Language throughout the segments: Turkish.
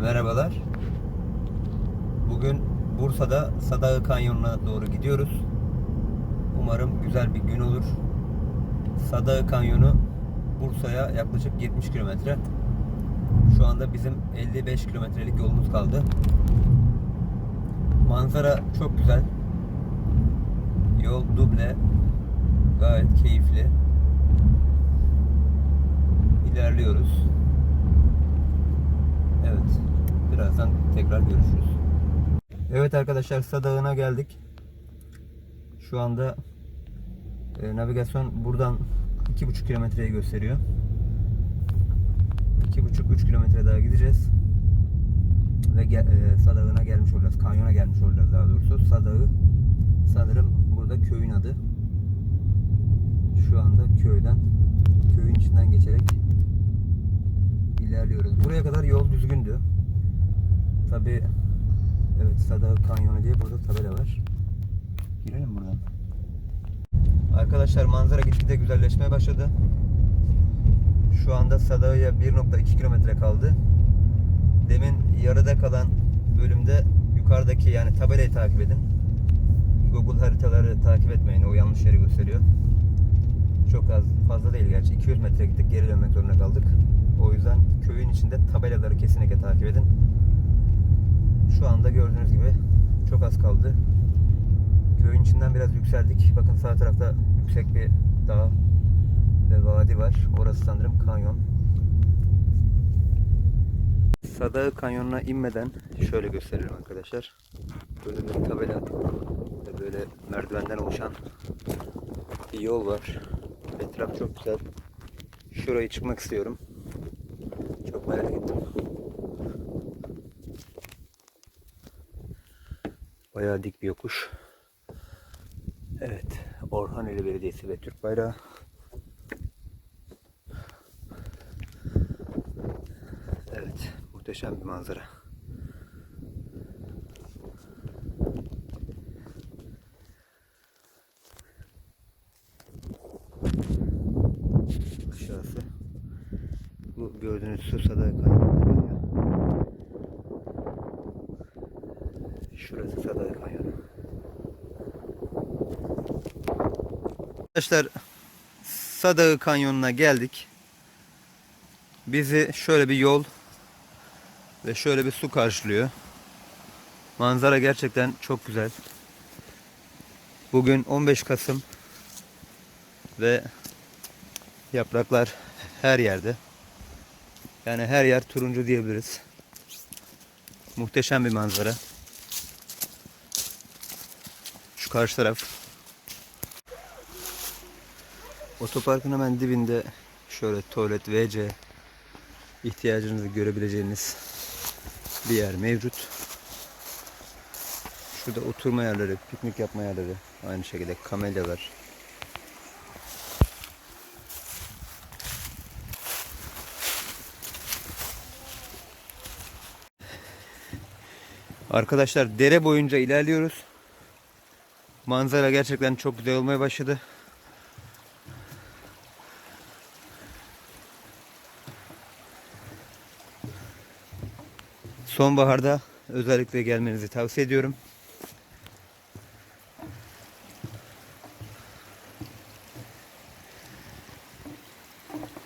Merhabalar. Bugün Bursa'da Sadağı Kanyonu'na doğru gidiyoruz. Umarım güzel bir gün olur. Sadağı Kanyonu Bursa'ya yaklaşık 70 kilometre. Şu anda bizim 55 kilometrelik yolumuz kaldı. Manzara çok güzel. Yol duble. Gayet keyifli. İlerliyoruz. Evet. Birazdan tekrar görüşürüz. Evet arkadaşlar Sadağı'na geldik. Şu anda e, navigasyon buradan 2,5 kilometreyi gösteriyor. 2,5-3 kilometre daha gideceğiz. Ve ge- e, Sadağı'na gelmiş olacağız. Kanyona gelmiş olacağız daha doğrusu. Sadağı sanırım burada köyün adı. Şu anda köyden köyün içinden geçerek ilerliyoruz. Buraya kadar yol düzgündü. Tabi evet Sadağı Kanyonu diye burada tabela var. Girelim buradan. Arkadaşlar manzara gitgide güzelleşmeye başladı. Şu anda Sadağı'ya 1.2 kilometre kaldı. Demin yarıda kalan bölümde yukarıdaki yani tabelayı takip edin. Google haritaları takip etmeyin. O yanlış yeri gösteriyor. Çok az fazla değil gerçi. 200 metre gittik geri dönmek zorunda kaldık. O yüzden köyün içinde tabelaları kesinlikle takip edin. Şu anda gördüğünüz gibi çok az kaldı. Köyün içinden biraz yükseldik. Bakın sağ tarafta yüksek bir dağ ve vadi var. Orası sanırım kanyon. Sadağı kanyonuna inmeden şöyle gösteririm arkadaşlar. Böyle bir tabela ve böyle merdivenden oluşan bir yol var. Etraf çok güzel. Şurayı çıkmak istiyorum. Çok merak ettim. Bayağı dik bir yokuş. Evet. Orhaneli Belediyesi ve Türk bayrağı. Evet. Muhteşem bir manzara. Aşağısı. Bu gördüğünüz su sadağı kanyonuna geliyor. Şurası sadağı kanyonu. Arkadaşlar Sadağı Kanyonu'na geldik. Bizi şöyle bir yol ve şöyle bir su karşılıyor. Manzara gerçekten çok güzel. Bugün 15 Kasım ve yapraklar her yerde. Yani her yer turuncu diyebiliriz. Muhteşem bir manzara. Şu karşı taraf Otoparkın hemen dibinde şöyle tuvalet, WC ihtiyacınızı görebileceğiniz bir yer mevcut. Şurada oturma yerleri, piknik yapma yerleri, aynı şekilde kamelyalar. Arkadaşlar dere boyunca ilerliyoruz. Manzara gerçekten çok güzel olmaya başladı. Sonbaharda özellikle gelmenizi tavsiye ediyorum.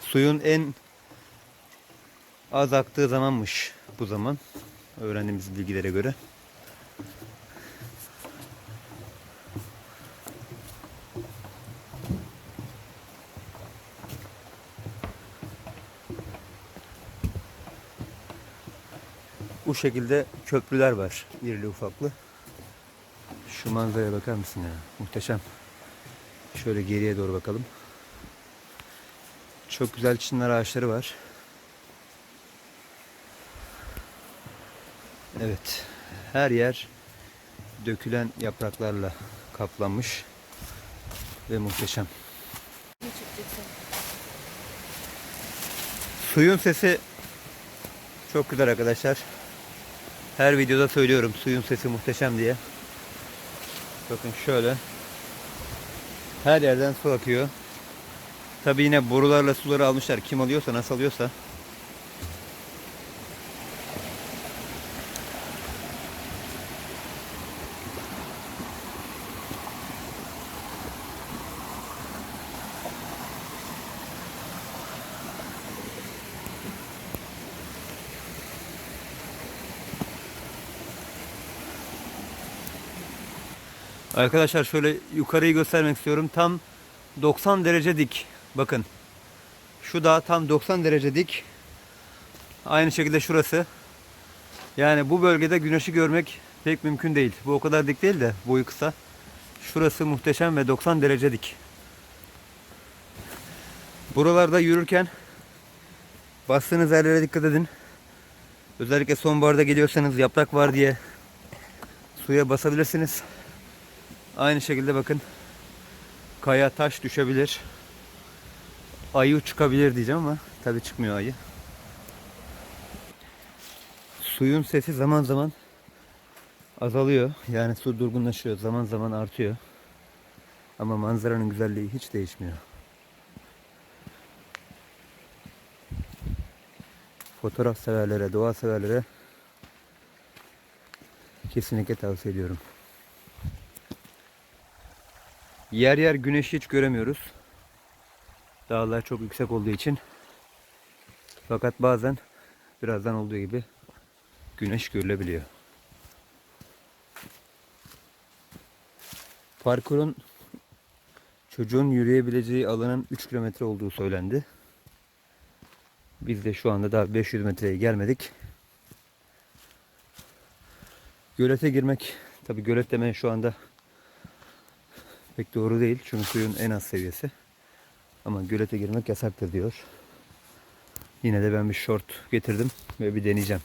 Suyun en az aktığı zamanmış bu zaman. Öğrendiğimiz bilgilere göre. Bu şekilde köprüler var. irili ufaklı. Şu manzaraya bakar mısın ya? Muhteşem. Şöyle geriye doğru bakalım. Çok güzel çınar ağaçları var. Evet. Her yer dökülen yapraklarla kaplanmış ve muhteşem. Suyun sesi çok güzel arkadaşlar. Her videoda söylüyorum suyun sesi muhteşem diye. Bakın şöyle. Her yerden su akıyor. Tabi yine borularla suları almışlar. Kim alıyorsa nasıl alıyorsa. Arkadaşlar şöyle yukarıyı göstermek istiyorum. Tam 90 derece dik. Bakın. Şu dağ tam 90 derece dik. Aynı şekilde şurası. Yani bu bölgede güneşi görmek pek mümkün değil. Bu o kadar dik değil de boyu kısa. Şurası muhteşem ve 90 derece dik. Buralarda yürürken bastığınız yerlere dikkat edin. Özellikle sonbaharda geliyorsanız yaprak var diye suya basabilirsiniz. Aynı şekilde bakın kaya taş düşebilir. Ayı çıkabilir diyeceğim ama tabi çıkmıyor ayı. Suyun sesi zaman zaman azalıyor. Yani su durgunlaşıyor. Zaman zaman artıyor. Ama manzaranın güzelliği hiç değişmiyor. Fotoğraf severlere, doğa severlere kesinlikle tavsiye ediyorum. Yer yer güneşi hiç göremiyoruz. Dağlar çok yüksek olduğu için. Fakat bazen birazdan olduğu gibi güneş görülebiliyor. Parkurun çocuğun yürüyebileceği alanın 3 kilometre olduğu söylendi. Biz de şu anda daha 500 metreye gelmedik. Gölete girmek, tabi gölet demeye şu anda pek doğru değil. Çünkü suyun en az seviyesi. Ama gölete girmek yasaktır diyor. Yine de ben bir short getirdim ve bir deneyeceğim.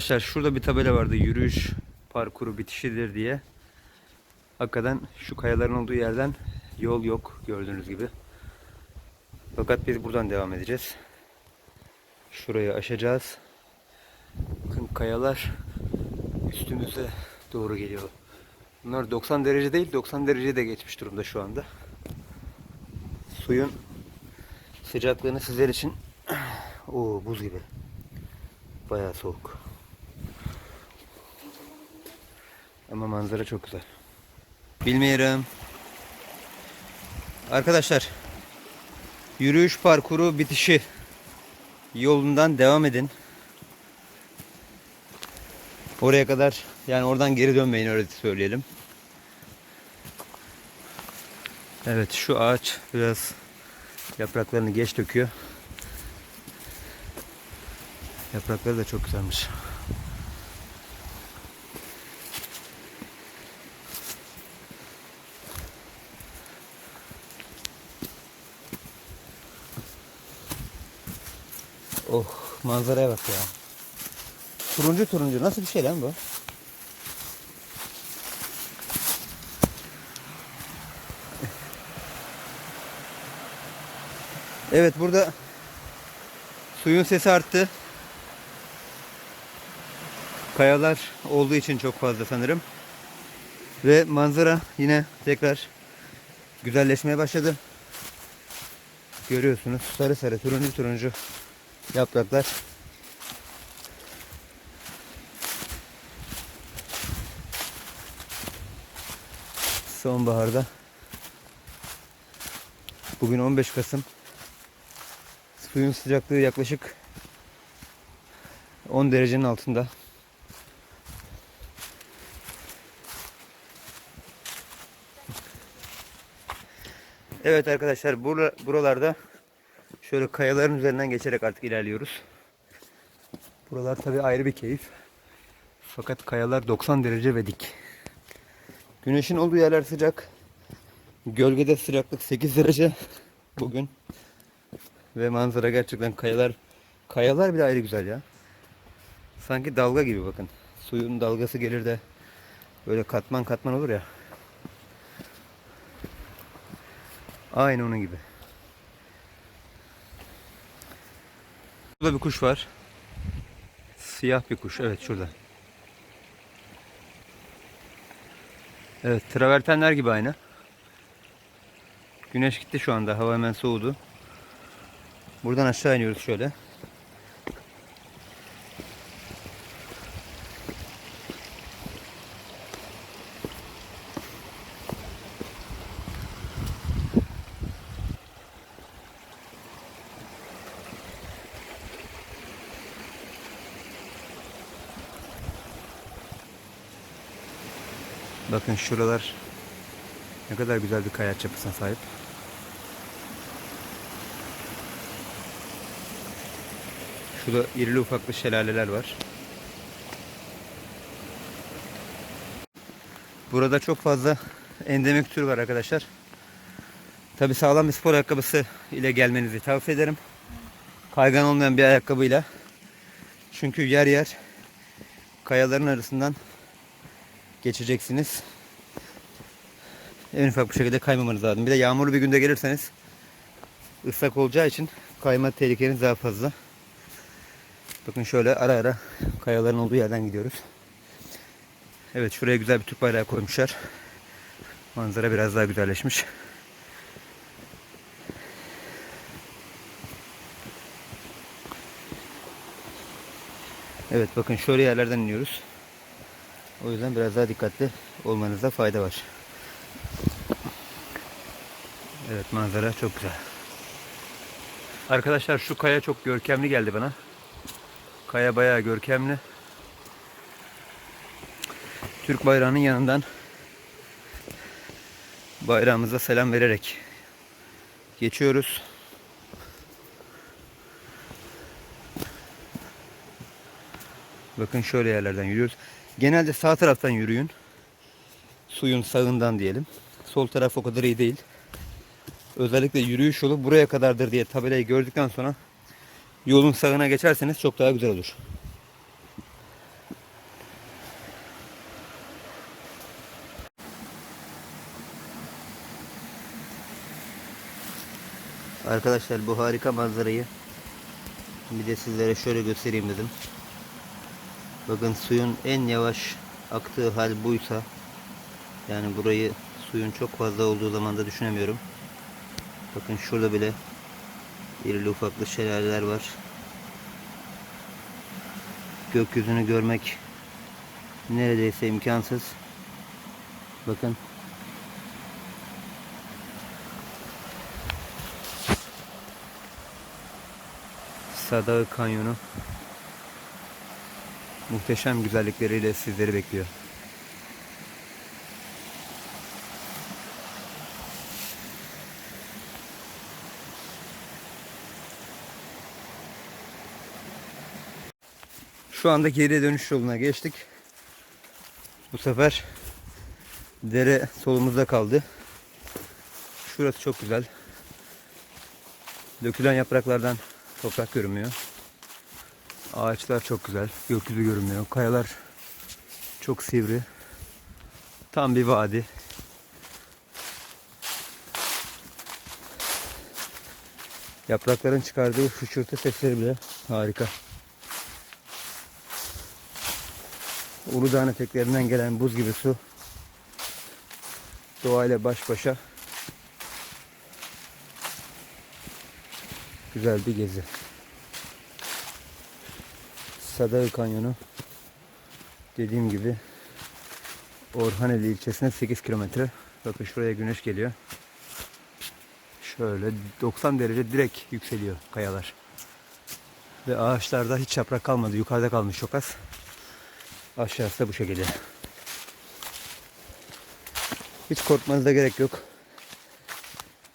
Arkadaşlar şurada bir tabela vardı. Yürüyüş parkuru bitişidir diye. Hakikaten şu kayaların olduğu yerden yol yok gördüğünüz gibi. Fakat biz buradan devam edeceğiz. Şurayı aşacağız. Bakın kayalar üstümüze doğru geliyor. Bunlar 90 derece değil 90 derece de geçmiş durumda şu anda. Suyun sıcaklığını sizler için o buz gibi. Bayağı soğuk. Ama manzara çok güzel. Bilmiyorum. Arkadaşlar yürüyüş parkuru bitişi yolundan devam edin. Oraya kadar yani oradan geri dönmeyin öyle söyleyelim. Evet şu ağaç biraz yapraklarını geç döküyor. Yaprakları da çok güzelmiş. Oh manzaraya bak ya. Turuncu turuncu nasıl bir şey lan bu? Evet burada suyun sesi arttı. Kayalar olduğu için çok fazla sanırım. Ve manzara yine tekrar güzelleşmeye başladı. Görüyorsunuz sarı sarı turuncu turuncu yapraklar. Sonbaharda bugün 15 Kasım suyun sıcaklığı yaklaşık 10 derecenin altında. Evet arkadaşlar bura- buralarda şöyle kayaların üzerinden geçerek artık ilerliyoruz. Buralar tabi ayrı bir keyif. Fakat kayalar 90 derece ve dik. Güneşin olduğu yerler sıcak. Gölgede sıcaklık 8 derece bugün. Ve manzara gerçekten kayalar kayalar bile ayrı güzel ya. Sanki dalga gibi bakın. Suyun dalgası gelir de böyle katman katman olur ya. Aynı onun gibi. Burada bir kuş var. Siyah bir kuş. Evet şurada. Evet travertenler gibi aynı. Güneş gitti şu anda. Hava hemen soğudu. Buradan aşağı iniyoruz şöyle. Bakın şuralar ne kadar güzel bir kayaç yapısına sahip. Şurada irili ufaklı şelaleler var. Burada çok fazla endemik tür var arkadaşlar. Tabi sağlam bir spor ayakkabısı ile gelmenizi tavsiye ederim. Kaygan olmayan bir ayakkabıyla. Çünkü yer yer kayaların arasından geçeceksiniz. En ufak bir şekilde kaymamanız lazım. Bir de yağmurlu bir günde gelirseniz ıslak olacağı için kayma tehlikeniz daha fazla. Bakın şöyle ara ara kayaların olduğu yerden gidiyoruz. Evet şuraya güzel bir Türk bayrağı koymuşlar. Manzara biraz daha güzelleşmiş. Evet bakın şöyle yerlerden iniyoruz. O yüzden biraz daha dikkatli olmanızda fayda var. Evet manzara çok güzel. Arkadaşlar şu kaya çok görkemli geldi bana. Kaya bayağı görkemli. Türk bayrağının yanından bayrağımıza selam vererek geçiyoruz. Bakın şöyle yerlerden yürüyoruz. Genelde sağ taraftan yürüyün. Suyun sağından diyelim. Sol taraf o kadar iyi değil. Özellikle yürüyüş yolu buraya kadardır diye tabelayı gördükten sonra yolun sağına geçerseniz çok daha güzel olur. Arkadaşlar bu harika manzarayı bir de sizlere şöyle göstereyim dedim. Bakın suyun en yavaş aktığı hal buysa yani burayı suyun çok fazla olduğu zaman da düşünemiyorum. Bakın şurada bile irili ufaklı şelaleler var. Gökyüzünü görmek neredeyse imkansız. Bakın. Sadağı Kanyonu muhteşem güzellikleriyle sizleri bekliyor. Şu anda geriye dönüş yoluna geçtik. Bu sefer dere solumuzda kaldı. Şurası çok güzel. Dökülen yapraklardan toprak görünmüyor. Ağaçlar çok güzel. Gökyüzü görünmüyor. Kayalar çok sivri. Tam bir vadi. Yaprakların çıkardığı hışırtı sesleri bile harika. Uludağ'ın eteklerinden gelen buz gibi su doğayla baş başa güzel bir gezi. Sadağı Kanyonu dediğim gibi Orhaneli ilçesine 8 kilometre. Bakın şuraya güneş geliyor. Şöyle 90 derece direkt yükseliyor kayalar. Ve ağaçlarda hiç yaprak kalmadı. Yukarıda kalmış çok az. Aşağısı da bu şekilde. Hiç korkmanıza gerek yok.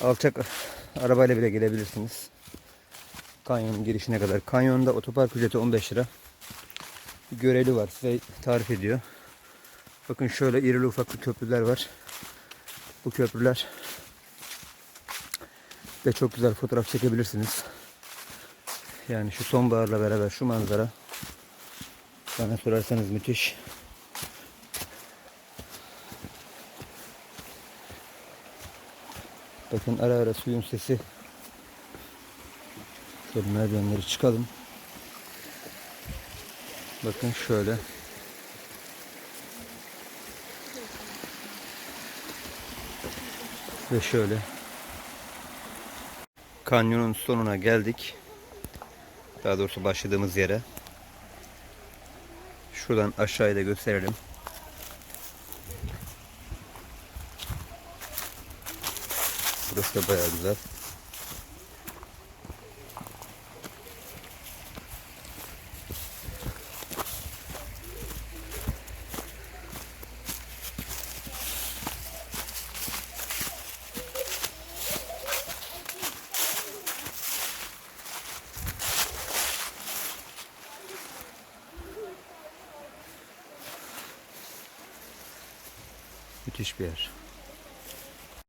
Alçak arabayla bile gelebilirsiniz. Kanyonun girişine kadar. Kanyonda otopark ücreti 15 lira. Bir görevli var size tarif ediyor. Bakın şöyle irili ufaklı köprüler var. Bu köprüler de çok güzel fotoğraf çekebilirsiniz. Yani şu sonbaharla beraber şu manzara bana sorarsanız müthiş. Bakın ara ara suyun sesi. Şöyle merdivenleri çıkalım. Bakın şöyle. Ve şöyle. Kanyonun sonuna geldik. Daha doğrusu başladığımız yere. Şuradan aşağıya da gösterelim. Burası da bayağı güzel.